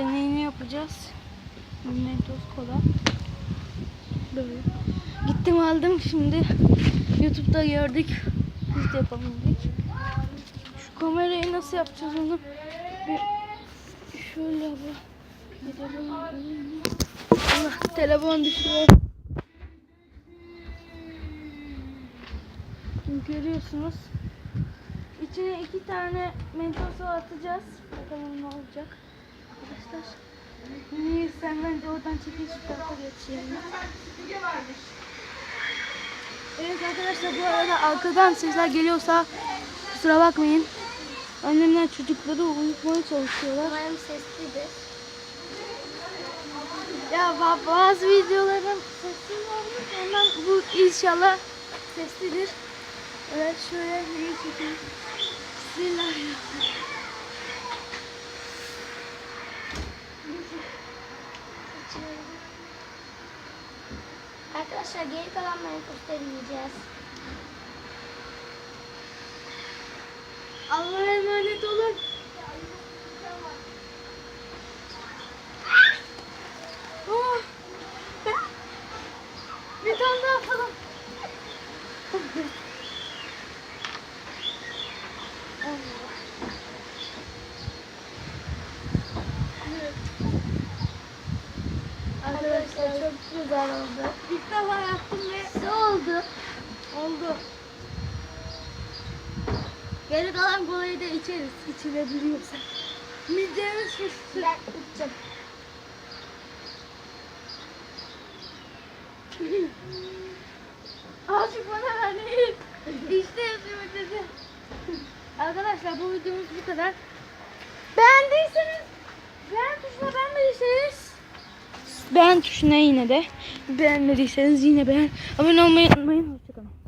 deneyini yapacağız. Mentos kola. Böyle. Gittim aldım şimdi. Youtube'da gördük. Biz de yapalım dedik. Şu kamerayı nasıl yapacağız onu? Bir şöyle bir gidelim. Allah telefon düşüyor. Görüyorsunuz. İçine iki tane mentos atacağız. Bakalım ne olacak. Arkadaşlar. Niye sen bence oradan çekil şu tarafa geç yerine. Evet arkadaşlar bu arada arkadan sesler geliyorsa kusura bakmayın. Annemler çocukları uyutmaya çalışıyorlar. Umarım seslidir. Ya ba- bazı videolarım sessiz olmuş ondan bu inşallah seslidir. Evet şöyle bir çekeyim. Bismillahirrahmanirrahim. Arkadaşlar geri kalan mentosları yiyeceğiz. Allah'a emanet olun. Oh. Bir tane daha. Arkadaşlar çok güzel oldu. İlk defa yaptım ve Ne oldu? oldu. Geri kalan kolayı da içeriz. İçilebiliyorsa. Midemiz şişti. Ben içeceğim. Azıcık bana ver değil. İşte yazıyor dedi. Arkadaşlar bu videomuz bu kadar. Beğendiyseniz beğen tuşuna beğenmediyseniz beğen tuşuna yine de beğenmediyseniz yine beğen. Abone olmayı unutmayın. Hoşçakalın.